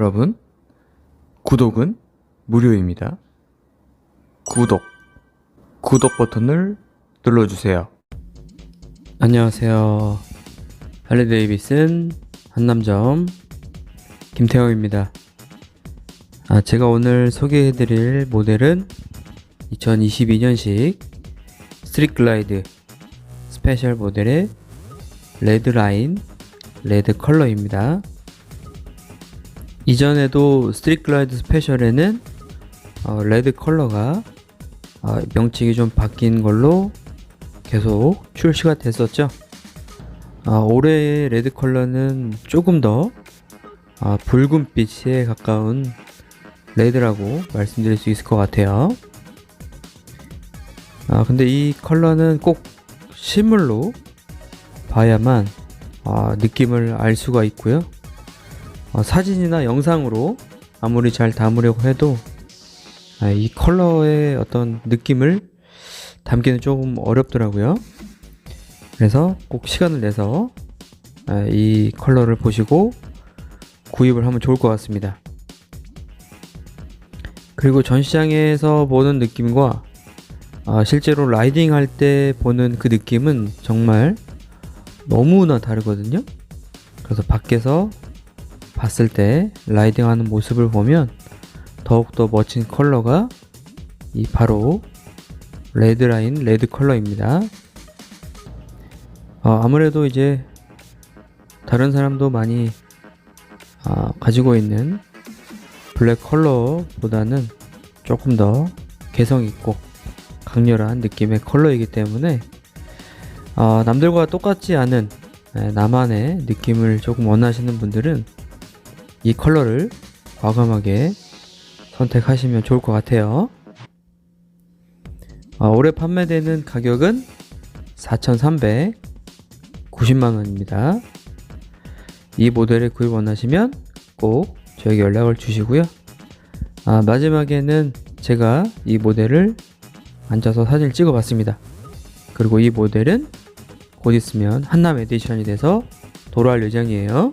여러분, 구독은 무료입니다. 구독, 구독 버튼을 눌러주세요. 안녕하세요. 할리 데이비슨 한남점 김태형입니다. 아, 제가 오늘 소개해드릴 모델은 2022년식 스트릿 글라이드 스페셜 모델의 레드 라인, 레드 컬러입니다. 이전에도 스트릿 글라이드 스페셜에는 어, 레드 컬러가 어, 명칭이 좀 바뀐 걸로 계속 출시가 됐었죠. 아, 올해의 레드 컬러는 조금 더 아, 붉은빛에 가까운 레드라고 말씀드릴 수 있을 것 같아요. 아, 근데 이 컬러는 꼭 실물로 봐야만 아, 느낌을 알 수가 있고요. 어, 사진이나 영상으로 아무리 잘 담으려고 해도 아, 이 컬러의 어떤 느낌을 담기는 조금 어렵더라고요. 그래서 꼭 시간을 내서 아, 이 컬러를 보시고 구입을 하면 좋을 것 같습니다. 그리고 전시장에서 보는 느낌과 아, 실제로 라이딩 할 때 보는 그 느낌은 정말 너무나 다르거든요. 그래서 밖에서 봤을 때 라이딩 하는 모습을 보면 더욱더 멋진 컬러가 이 바로 레드 라인 레드 컬러입니다. 어, 아무래도 이제 다른 사람도 많이 아, 가지고 있는 블랙 컬러보다는 조금 더 개성 있고 강렬한 느낌의 컬러이기 때문에 어, 남들과 똑같지 않은 에, 나만의 느낌을 조금 원하시는 분들은 이 컬러를 과감하게 선택하시면 좋을 것 같아요. 어, 올해 판매되는 가격은 4,390만원입니다. 이 모델을 구입 원하시면 꼭 저에게 연락을 주시고요. 아, 마지막에는 제가 이 모델을 앉아서 사진을 찍어 봤습니다. 그리고 이 모델은 곧 있으면 한남 에디션이 돼서 도로할 예정이에요.